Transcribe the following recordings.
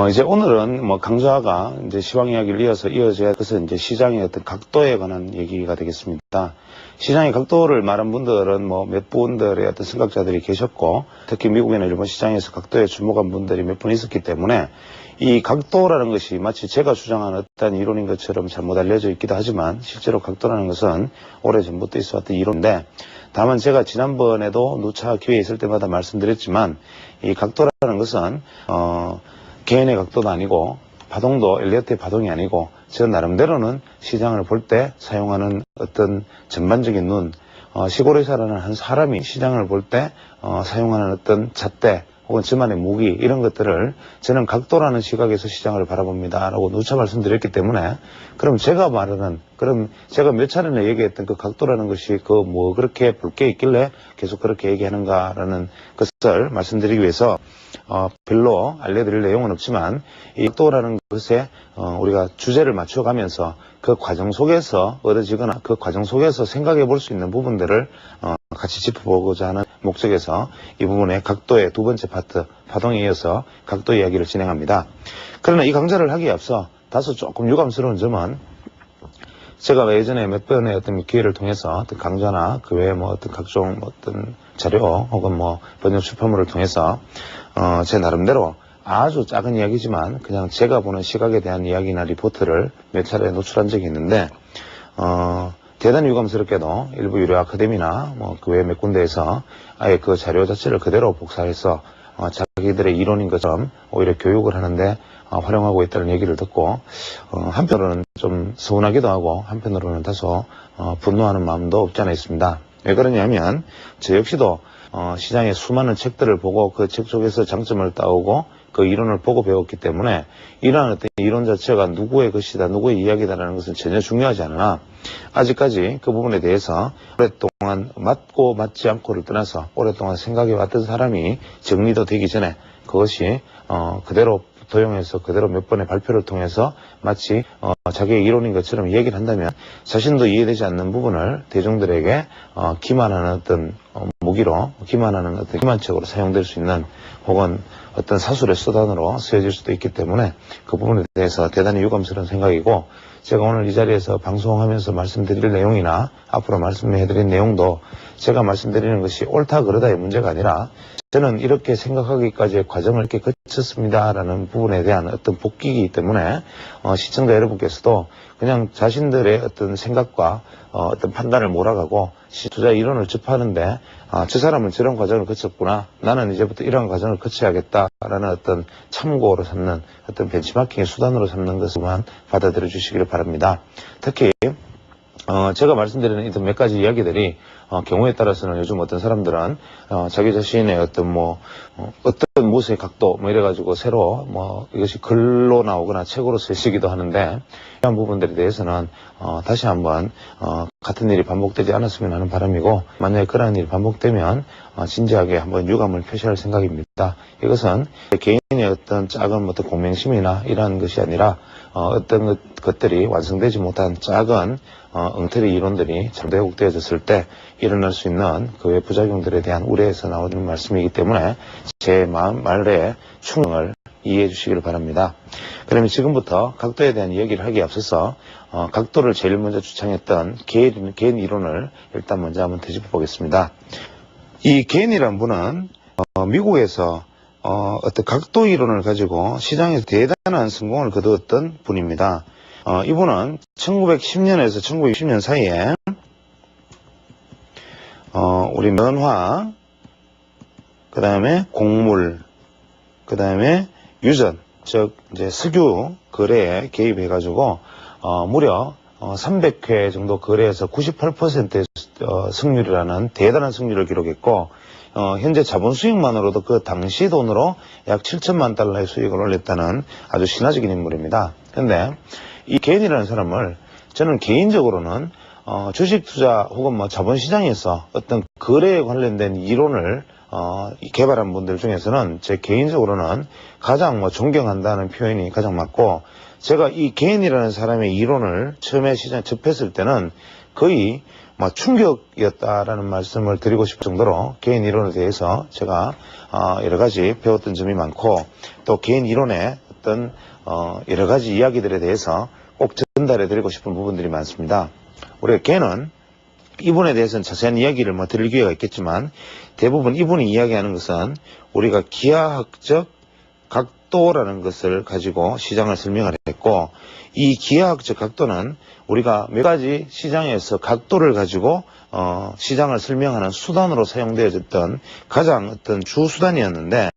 어, 이제 오늘은 뭐 강좌가 이제 시황 이야기를 이어서 이어져야 그것은 이제 시장의 어떤 각도에 관한 얘기가 되겠습니다. 시장의 각도를 말한 분들은 뭐 몇 분들의 어떤 생각자들이 계셨고 특히 미국이나 일본 시장에서 각도에 주목한 분들이 몇 분 있었기 때문에 이 각도라는 것이 마치 제가 주장한 어떤 이론인 것처럼 잘못 알려져 있기도 하지만 실제로 각도라는 것은 오래전부터 있어왔던 이론인데 다만 제가 지난번에도 누차 기회 있을 때마다 말씀드렸지만 이 각도라는 것은 어 개인의 각도도 아니고 파동도 엘리어트의 파동이 아니고 저 나름대로는 시장을 볼 때 사용하는 어떤 전반적인 눈 어, 시골에 살아는 한 사람이 시장을 볼때 어, 사용하는 어떤 잣대 혹은 저만의 무기 이런 것들을 저는 각도라는 시각에서 시장을 바라봅니다 라고 누차 말씀드렸기 때문에 그럼 제가 말하는 그럼 제가 몇 차례나 얘기했던 그 각도라는 것이 그 뭐 그렇게 볼 게 있길래 계속 그렇게 얘기하는가라는 것을 말씀드리기 위해서 어, 별로 알려드릴 내용은 없지만 이 각도라는 것에 어, 우리가 주제를 맞춰가면서 그 과정 속에서 얻어지거나 그 과정 속에서 생각해 볼 수 있는 부분들을 어, 같이 짚어보고자 하는 목적에서 이 부분의 각도의 두 번째 파트 파동에 이어서 각도 이야기를 진행합니다. 그러나 이 강좌를 하기에 앞서 다소 조금 유감스러운 점은 제가 예전에 몇 번의 어떤 기회를 통해서 어떤 강좌나 그 외에 뭐 어떤 각종 뭐 어떤 자료 혹은 뭐 번역 출판물을 통해서 어, 제 나름대로 아주 작은 이야기지만 그냥 제가 보는 시각에 대한 이야기나 리포트를 몇 차례 노출한 적이 있는데 어, 대단히 유감스럽게도 일부 유료 아카데미나 뭐 그 외 몇 군데에서 아예 그 자료 자체를 그대로 복사해서 어, 자기들의 이론인 것처럼 오히려 교육을 하는데 어, 활용하고 있다는 얘기를 듣고 어, 한편으로는 좀 서운하기도 하고 한편으로는 다소 어, 분노하는 마음도 없지 않아 있습니다. 왜 그러냐면 저 역시도 어, 시장의 수많은 책들을 보고 그 책 속에서 장점을 따오고 그 이론을 보고 배웠기 때문에 이러한 어떤 이론 자체가 누구의 것이다, 누구의 이야기다라는 것은 전혀 중요하지 않으나 아직까지 그 부분에 대해서 오랫동안 맞고 맞지 않고를 떠나서 오랫동안 생각해 왔던 사람이 정리도 되기 전에 그것이 어, 그대로 도용해서 그대로 몇 번의 발표를 통해서 마치 어, 자기의 이론인 것처럼 얘기를 한다면 자신도 이해되지 않는 부분을 대중들에게 어, 기만하는 어떤 어, 무기로 기만하는 어떤 기만책으로 사용될 수 있는 혹은 어떤 사술의 수단으로 쓰여질 수도 있기 때문에 그 부분에 대해서 대단히 유감스러운 생각이고 제가 오늘 이 자리에서 방송하면서 말씀드릴 내용이나 앞으로 말씀해드릴 내용도 제가 말씀드리는 것이 옳다 그러다의 문제가 아니라 저는 이렇게 생각하기까지의 과정을 이렇게 거쳤습니다라는 부분에 대한 어떤 복귀이기 때문에 어, 시청자 여러분께서도 그냥 자신들의 어떤 생각과 어, 떤 판단을 몰아가고 투자 이론을 접하는데 아, 저 사람은 저런 과정을 거쳤구나. 나는 이제부터 이런 과정을 거쳐야겠다 라는 어떤 참고로 삼는 어떤 벤치마킹의 수단으로 삼는 것만 받아들여 주시기를 바랍니다. 특히 어, 제가 말씀드리는 이몇 가지 이야기들이 어, 경우에 따라서는 요즘 어떤 사람들은 어, 자기 자신의 어떤 뭐 어, 떤 무수의 각도 뭐 이래가지고 새로 뭐 이것이 글로 나오거나 책으로 쓰시기도 하는데 이런 부분들에 대해서는 어, 다시 한번 어, 같은 일이 반복되지 않았으면 하는 바람이고 만약에 그러한 일이 반복되면 어, 진지하게 한번 유감을 표시할 생각입니다. 이것은 개인의 어떤 작은 어떤 공명심이나 이러한 것이 아니라 어, 어떤 것, 것들이 완성되지 못한 작은 어, 엉터리 이론들이 잘대국되어졌을 때 일어날 수 있는 그외 부작용들에 대한 우려에서 나오는 말씀이기 때문에 제 마음 말에 충을 이해해 주시기를 바랍니다. 그러면 지금부터 각도에 대한 이야기를 하기에 앞서서 어, 각도를 제일 먼저 주창했던 개인, 개인 이론을 일단 먼저 한번 되짚어 보겠습니다. 이 개인이란 분은 어, 미국에서 어, 어떤 각도 이론을 가지고 시장에서 대단한 성공을 거두었던 분입니다. 어, 이분은 1910년에서 1960년 사이에 어, 우리 면화, 그 다음에 곡물, 그 다음에 유전, 즉 이제 석유 거래에 개입해가지고 어, 무려 어, 300회 정도 거래에서 98%의 어, 승률이라는 대단한 승률을 기록했고 어, 현재 자본 수익만으로도 그 당시 돈으로 약 7천만 달러의 수익을 올렸다는 아주 신화적인 인물입니다. 근데 이 개인이라는 사람을 저는 개인적으로는 어, 주식 투자 혹은 뭐 자본 시장에서 어떤 거래에 관련된 이론을 어, 이 개발한 분들 중에서는 제 개인적으로는 가장 뭐 존경한다는 표현이 가장 맞고 제가 이 개인이라는 사람의 이론을 처음에 시장에 접했을 때는 거의 뭐 충격이었다라는 말씀을 드리고 싶을 정도로 개인 이론에 대해서 제가 어, 여러 가지 배웠던 점이 많고 또 개인 이론의 어떤 어, 여러 가지 이야기들에 대해서 꼭 전달해 드리고 싶은 부분들이 많습니다. 우리가 개는 이분에 대해서는 자세한 이야기를 뭐 드릴 기회가 있겠지만 대부분 이분이 이야기하는 것은 우리가 기하학적 각도라는 것을 가지고 시장을 설명을 했고 이 기하학적 각도는 우리가 몇 가지 시장에서 각도를 가지고 어, 시장을 설명하는 수단으로 사용되어졌던 가장 어떤 주 수단이었는데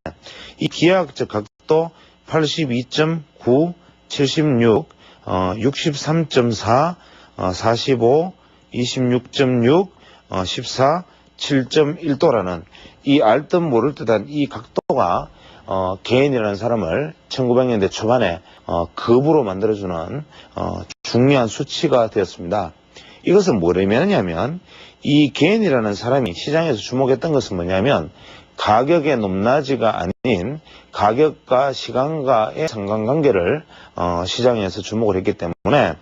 이 기하학적 각도 82.9, 76, 어, 63.4, 어, 45, 26.6, 어, 14, 7.1도라는 이 알듯 모를 듯한 이 각도가 어, 개인이라는 사람을 1900년대 초반에 어, 급으로 만들어주는 어, 중요한 수치가 되었습니다. 이것은 뭐냐면 이 개인이라는 사람이 시장에서 주목했던 것은 뭐냐면 가격의 높낮이가 아닌 가격과 시간과의 상관관계를 어, 시장에서 주목을 했기 때문에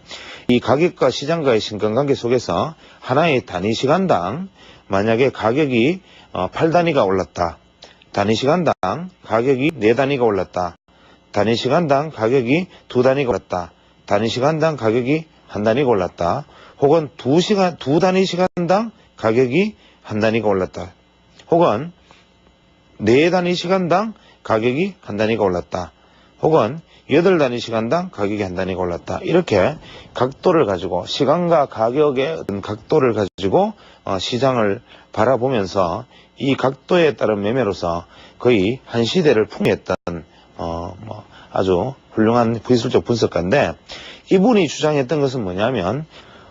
이 가격과 시장과의 상관관계 속에서 하나의 단위 시간당 만약에 가격이 어, 8단위가 올랐다. 단위 시간당 가격이 4단위가 올랐다. 단위 시간당 가격이 2단위가 올랐다. 단위 시간당 가격이 한 단위가 올랐다. 혹은 두 시간, 두 단위 시간당 가격이 한 단위가 올랐다. 혹은 네 단위 시간당 가격이 한 단위가 올랐다. 혹은 여덟 단위 시간당 가격이 한 단위가 올랐다. 이렇게 각도를 가지고 시간과 가격의 각도를 가지고 어, 시장을 바라보면서 이 각도에 따른 매매로서 거의 한 시대를 풍미했던 어, 뭐 아주 훌륭한 기술적 분석가인데 이분이 주장했던 것은 뭐냐면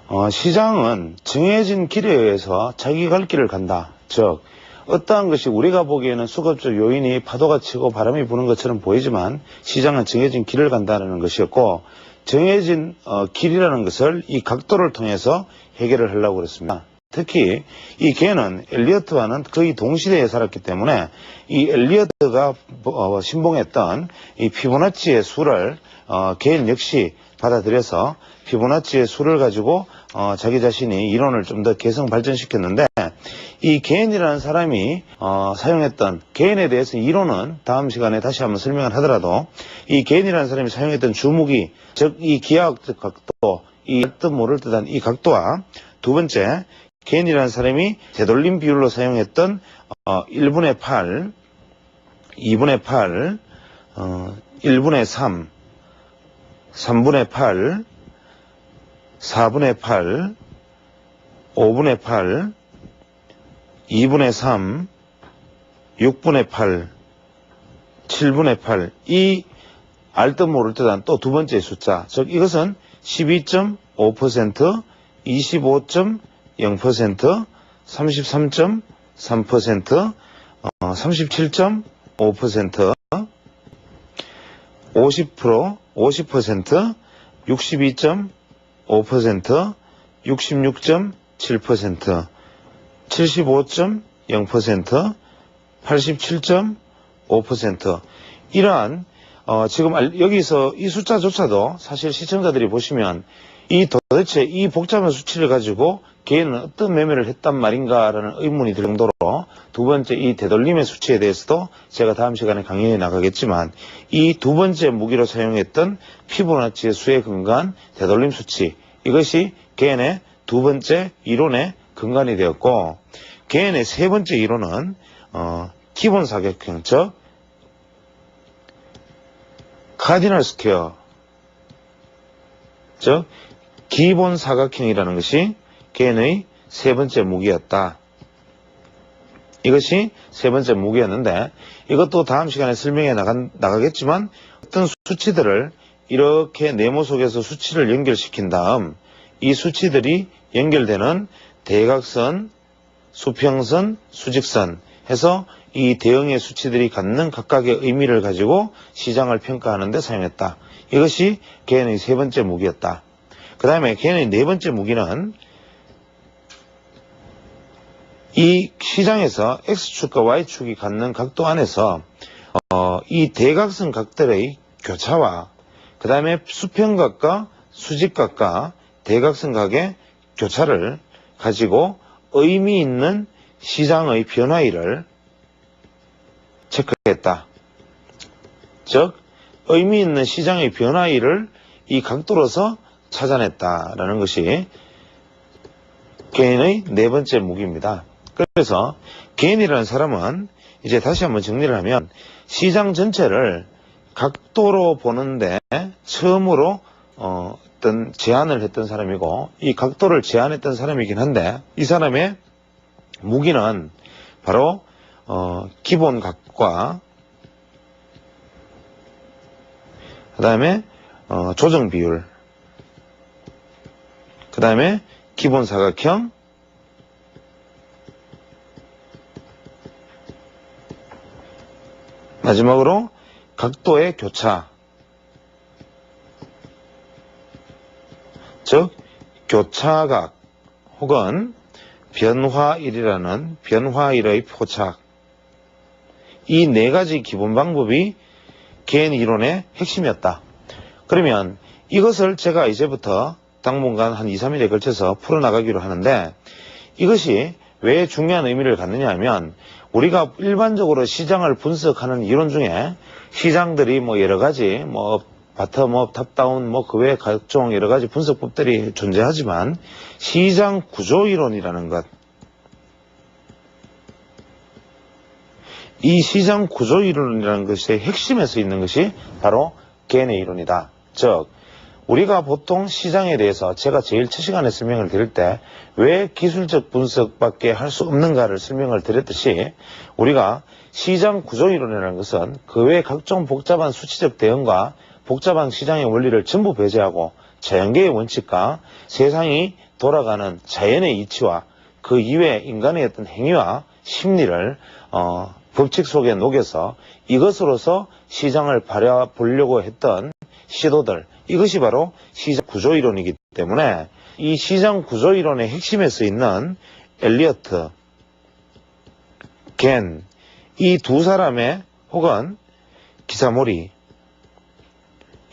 어, 시장은 정해진 길에 의해서 자기 갈 길을 간다. 즉 어떠한 것이 우리가 보기에는 수급적 요인이 파도가 치고 바람이 부는 것처럼 보이지만 시장은 정해진 길을 간다는 것이었고 정해진 어, 길이라는 것을 이 각도를 통해서 해결을 하려고 그랬습니다. 특히 이 개는 엘리어트와는 거의 동시대에 살았기 때문에 이 엘리어트가 어, 신봉했던 이 피보나치의 수를 어, 개인 역시 받아들여서 피보나치의 수를 가지고 어, 자기 자신이 이론을 좀 더 개성 발전시켰는데 이 개인이라는 사람이 어, 사용했던 개인에 대해서 이론은 다음 시간에 다시 한번 설명을 하더라도 이 개인이라는 사람이 사용했던 주무기 즉 이 기하학적 각도 이뜻 모를 듯한 이 각도와 두 번째 개인이라는 사람이 되돌림 비율로 사용했던 어, 1분의 8 2분의 8 어, 1분의 3 3분의 8 4분의 8 5분의 8 2분의 3 6분의 8 7분의 8 이 알듯 모를 듯한 또 두 번째 숫자. 즉 이것은 12.5% 25.0% 33.3% 어, 37.5% 50% 50% 62.5% 66.7% 75.0% 87.5% 이러한 어, 지금 알- 여기서 이 숫자조차도 사실 시청자들이 보시면 이 도대체 이 복잡한 수치를 가지고 개인은 어떤 매매를 했단 말인가라는 의문이 들 정도로 두 번째 이 되돌림의 수치에 대해서도 제가 다음 시간에 강연에 나가겠지만 이 두 번째 무기로 사용했던 피보나치의 수에 근거한 되돌림 수치 이것이 개인의 두 번째 이론의 근간이 되었고 개인의 세 번째 이론은 어, 기본 사격형 즉 카디널 스퀘어 즉 기본 사각형이라는 것이 개인의 세 번째 무기였다. 이것이 세 번째 무기였는데 이것도 다음 시간에 설명해 나가, 나가겠지만 어떤 수치들을 이렇게 네모 속에서 수치를 연결시킨 다음 이 수치들이 연결되는 대각선, 수평선, 수직선 해서 이 대응의 수치들이 갖는 각각의 의미를 가지고 시장을 평가하는 데 사용했다. 이것이 개인의 세 번째 무기였다. 그 다음에 개인의 네 번째 무기는 이 시장에서 X축과 Y축이 갖는 각도 안에서 어, 이 대각선 각들의 교차와 그 다음에 수평각과 수직각과 대각선 각의 교차를 가지고 의미 있는 시장의 변화일을 체크했다. 즉 의미 있는 시장의 변화일을 이 각도로서 찾아냈다라는 것이 개인의 네 번째 무기입니다. 그래서 개인이라는 사람은 이제 다시 한번 정리를 하면 시장 전체를 각도로 보는데 처음으로 어, 어떤 제안을 했던 사람이고 이 각도를 제안했던 사람이긴 한데 이 사람의 무기는 바로 어, 기본 각과 그 다음에 어, 조정 비율 그 다음에 기본 사각형 마지막으로 각도의 교차 즉 교차각 혹은 변화일이라는 변화일의 포착 이 네 가지 기본 방법이 개인 이론의 핵심이었다. 그러면 이것을 제가 이제부터 당분간 한 2, 3일에 걸쳐서 풀어나가기로 하는데 이것이 왜 중요한 의미를 갖느냐 하면 우리가 일반적으로 시장을 분석하는 이론 중에 시장들이 뭐 여러 가지 뭐 바텀업, 탑다운 뭐 그외 각종 여러 가지 분석법들이 존재하지만 시장 구조 이론이라는 것 이 시장 구조 이론이라는 것의 핵심에 서 있는 것이 바로 개인의 이론이다. 즉, 우리가 보통 시장에 대해서 제가 제일 첫 시간에 설명을 드릴 때 왜 기술적 분석밖에 할 수 없는가를 설명을 드렸듯이 우리가 시장 구조 이론이라는 것은 그 외 각종 복잡한 수치적 대응과 복잡한 시장의 원리를 전부 배제하고 자연계의 원칙과 세상이 돌아가는 자연의 이치와 그 이외 인간의 어떤 행위와 심리를 어, 법칙 속에 녹여서 이것으로서 시장을 바라보려고 했던 시도들 이것이 바로 시장 구조 이론이기 때문에 이 시장 구조 이론의 핵심에 서 있는 엘리어트, 겐 이 두 사람의 혹은 기사모리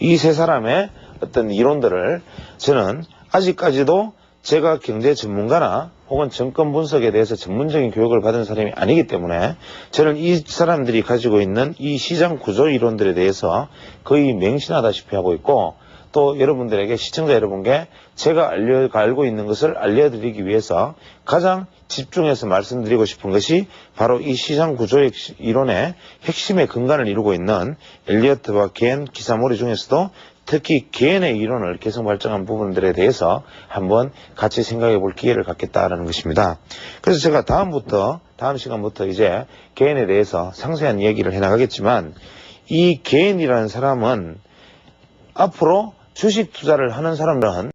이 세 사람의 어떤 이론들을 저는 아직까지도 제가 경제 전문가나 혹은 정권 분석에 대해서 전문적인 교육을 받은 사람이 아니기 때문에 저는 이 사람들이 가지고 있는 이 시장 구조 이론들에 대해서 거의 맹신하다시피 하고 있고 또 여러분들에게 시청자 여러분께 제가 알려 알고 있는 것을 알려드리기 위해서 가장 집중해서 말씀드리고 싶은 것이 바로 이 시장 구조의 이론의 핵심의 근간을 이루고 있는 엘리어트와 겐 기사모리 중에서도 특히 개인의 이론을 개성 발전한 부분들에 대해서 한번 같이 생각해 볼 기회를 갖겠다라는 것입니다. 그래서 제가 다음부터, 다음 시간부터 이제 개인에 대해서 상세한 이야기를 해 나가겠지만 이 개인이라는 사람은 앞으로 주식 투자를 하는 사람들은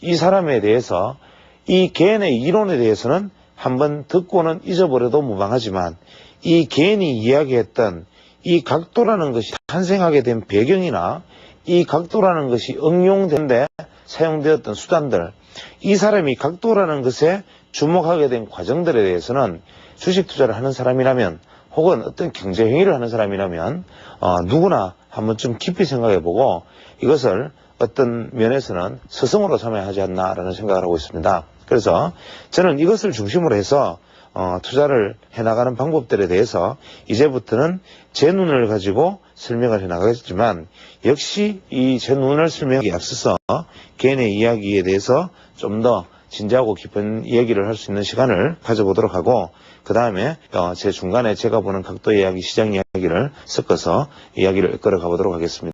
이 사람에 대해서 이 개인의 이론에 대해서는 한번 듣고는 잊어버려도 무방하지만 이 개인이 이야기했던 이 각도라는 것이 탄생하게 된 배경이나 이 각도라는 것이 응용된데 사용되었던 수단들, 이 사람이 각도라는 것에 주목하게 된 과정들에 대해서는 주식 투자를 하는 사람이라면 혹은 어떤 경제 행위를 하는 사람이라면 어, 누구나 한번 좀 깊이 생각해보고 이것을 어떤 면에서는 스승으로 삼아야 하지 않나라는 생각을 하고 있습니다. 그래서 저는 이것을 중심으로 해서 어, 투자를 해나가는 방법들에 대해서 이제부터는 제 눈을 가지고 설명을 해나가겠지만 역시 이 제 눈을 설명하기에 앞서서 개인의 이야기에 대해서 좀 더 진지하고 깊은 이야기를 할 수 있는 시간을 가져보도록 하고 그 다음에 어, 제 중간에 제가 보는 각도 이야기, 시장 이야기를 섞어서 이야기를 끌어가 보도록 하겠습니다.